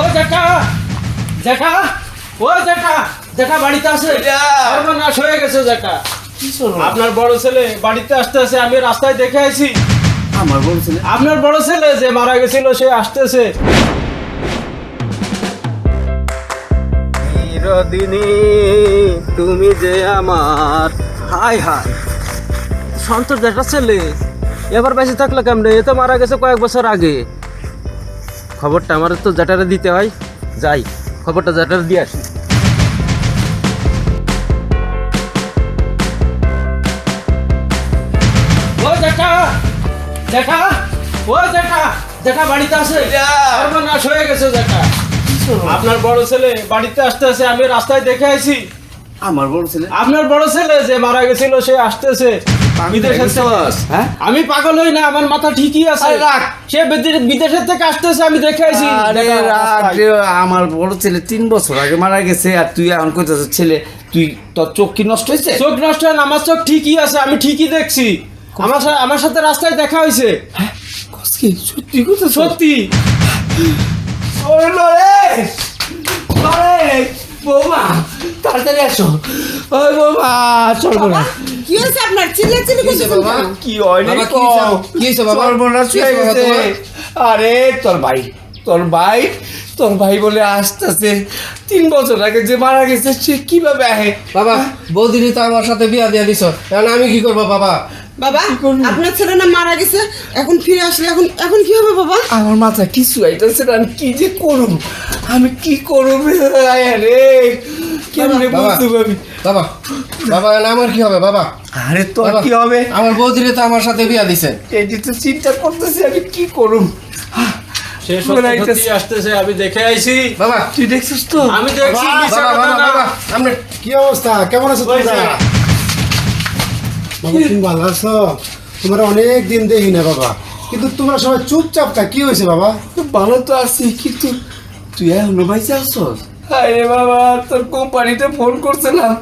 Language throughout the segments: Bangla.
ও জ্যাঠা জ্যাঠা ও জ্যাঠা জ্যাঠা বাড়িতে আছে? সর্বনাশ হয়ে গেছে জ্যাঠা আপনার বড় ছেলে বাড়িতে আসতে আসে আমি রাস্তায় দেখে আইছি। আমার বলছিলে আপনার বড় ছেলে যে মারা গেছিল সে আসতেছে। চিরদিনই তুমি যে আমার। হাই হাই সন্তোষ জ্যাঠা ছেলে। এবার বেঁচে থাকলে কেমনে? এ তো মারা গেছে কয়েক বছর আগে। খবরটা আমার তো জ্যাঠারে দিতে হয়। যাই খবরটা জ্যাঠারে দিয়ে আসি। ও জ্যাঠা! জ্যাঠা! ও জ্যাঠা! জ্যাঠা বাড়িতে আছে? সর্বনাশ হয়ে গেছে জ্যাঠা। আপনার বড় ছেলে বাড়িতে আসতে আসে আমি রাস্তায় দেখে আইছি। আমার বলছিলে আপনার বড় ছেলে যে মারা গেছিল সে আসতেছে বিদেশের থেকে। হ্যাঁ? আমি পাগল হই না আমার মাথা ঠিকই আছে। রাখ। সে বিদে- বিদেশের থেকে আসতেছে আমি দেখে। রে, আমার বড় ছেলে তিন বছর আগে মারা গেছে আর তুই এখন কইতেছ ছেলে তুই তোর চোখ কি নষ্ট হয়েছে চোখ নষ্ট হয় না, আমার চোখ ঠিকই আছে আমি ঠিকই দেখছি। আমার সাথে আমার সাথে রাস্তায় দেখা হয়েছে কসকি সত্যি সত্যি। লরে বৌমা তাড়াতাড়ি আসো। ওই বৌমা চল বোনা কি হয়েছে আপনার? চিল্লা চিল্লি করছেন বাবা? কি হয় নাই কি হয়েছে? আমার? কি হয়েছে বাবা? সর্বনাশ হয়ে গেছে। আরে তোর ভাই তোর ভাই তোর ভাই বলে আসতেছে। তিন বছর আগে যে মারা গেছে সে কীভাবে আহে? বাবা বৌদিনী তো আমার সাথে বিয়া দিয়া দিছ। এখন আমি কি করব বাবা? বাবা আপনার ছেলে না মারা গেছে এখন ফিরে আসলে এখন এখন কি হবে বাবা? আমার মাথায় কিছু আইতেছে না আমি কি যে করুম আমি কি করুম রে? কেমনে বাবা। পারবি বাবা বাবা এখন আমার কি হবে বাবা? আরে তোর কি হবে? আমার বৌদিনী তো আমার সাথে বিয়া দিছে। এই যে তো চিন্তা করতেছি আমি কি সে সত্যি আসতেছে আমি দেখে আইছি। বাবা। তুই দেখছিস তো? আমি দেখছি বাবা, বাবা কি অবস্থা? কেমন আছো তোমরা। বাবা তুমি ভালো আছো? তোমরা অনেক দিন দেখি না বাবা। কিন্তু তোমরা সবাই চুপচাপ তা কি হয়েছে বাবা? ভালো তো আছি কিন্তু তুই এখনও আরে বাবা তোর কোম্পানিতে ফোন করছিলাম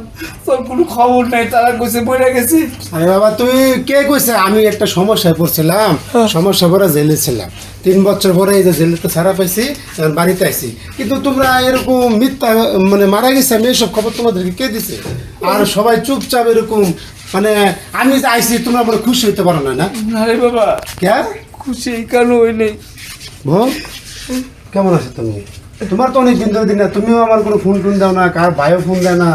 তোর কোনো খবর নাই তারা কইছে বইরা গেছে। আরে বাবা তুই কে কইছে? আমি একটা সমস্যায় পড়ছিলাম সমস্যা পরে জেলে ছিলাম। তিন বছর পরে এই যে জেলে তো ছাড়া পাইছি এখন বাড়িতে আইছি। কিন্তু তোমরা এরকম মিথ্যা মানে মারা গেছে আমি এসব খবর তোমাদেরকে কে দিছে? আর সবাই চুপচাপ এরকম মানে আমি যে আইছি তোমরা মনে খুশি হইতে পারো না না? আরে বাবা কে? খুশি এই কারণে হই নাই। কেমন আছো তুমি? তোমার তো অনেক দিন ধরে দিন না তুমিও আমার কোনো ফোন টোন দাও না কার ভাইও ফোন দেয় না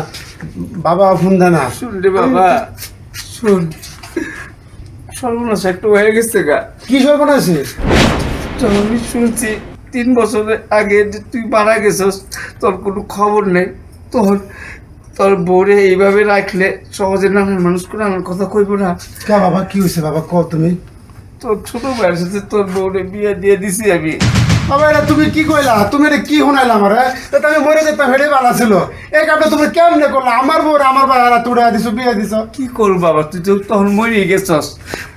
বাবা ফোন দেয় না। শুন রে বাবা শুন। সর্বনাশ একটু হয়ে গেছে গা। কি সর্বনাশী? আমি শুনছি তিন বছর আগে যে তুই মারা গেছস তোর কোনো খবর নেই। তোর তোর বোরে এইভাবে রাখলে সহজে নামের মানুষ করে আমার কথা কইব না। কে বাবা কি হয়েছে বাবা? ক তুমি। তোর ছোট ভাইয়ের সাথে তোর বউরে বিয়ে দিয়ে দিছি আমি। বাবা এটা তুমি কি কইলা? তুমি এটা কি শুনাইলা আমার? তো আমি মরে যেতাম হেঁটে বালা ছিল। এই কাপটা তুমি কেমনে করলা? আমার আমার তুড়া দিছো বিয়ে দিছো। কি করব বাবা তুই তো তখন মরে গেছস।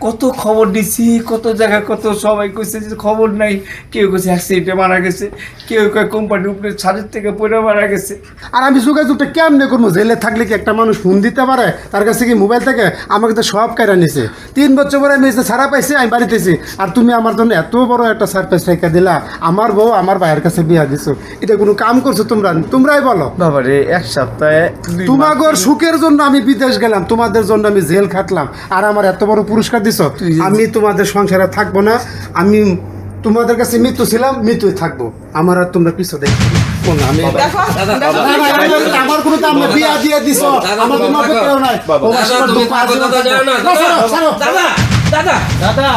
কত খবর দিছি কত জায়গায় কত সবাই কইছে যে খবর নাই। কেউ কইছে অ্যাক্সিডেন্টে মারা গেছে কেউ কয় কোম্পানির উপরে ছাদের থেকে পড়ে মারা গেছে। আর আমি যোগাযোগটা কেমনে করব? জেলে থাকলে কি একটা মানুষ ফোন দিতে পারে? তার কাছে কি মোবাইল থেকে? আমাকে তো সব কায়রা নিছে। তিন বছর পরে আমি ছাড়া পাইছি আমি বাড়িতেছি আর তুমি আমার জন্য এত বড় একটা সারপ্রাইজ রেখে দিলা। আমার বউ আমার ভাইয়ের কাছে বিয়া দিছো এটা কোনো কাম করছ তোমরা তোমরাই বলো বাবা রে এক সপ্তাহে তোমাগর সুখের জন্য আমি বিদেশ গেলাম তোমাদের জন্য আমি জেল খাটলাম আর আমার এত বড় পুরস্কার দিছো তুই আমি তোমাদের সংসারে থাকব না আমি তোমাদের কাছে মৃত্যু ছিলাম মৃত্যুই থাকব আমার আর তোমরা পিছু দেখো আমার- কোনো দাম বিয়া দিয়ে দিছো আমার কোনো অপেক্ষাও নাই। দাদা দাদা দাদা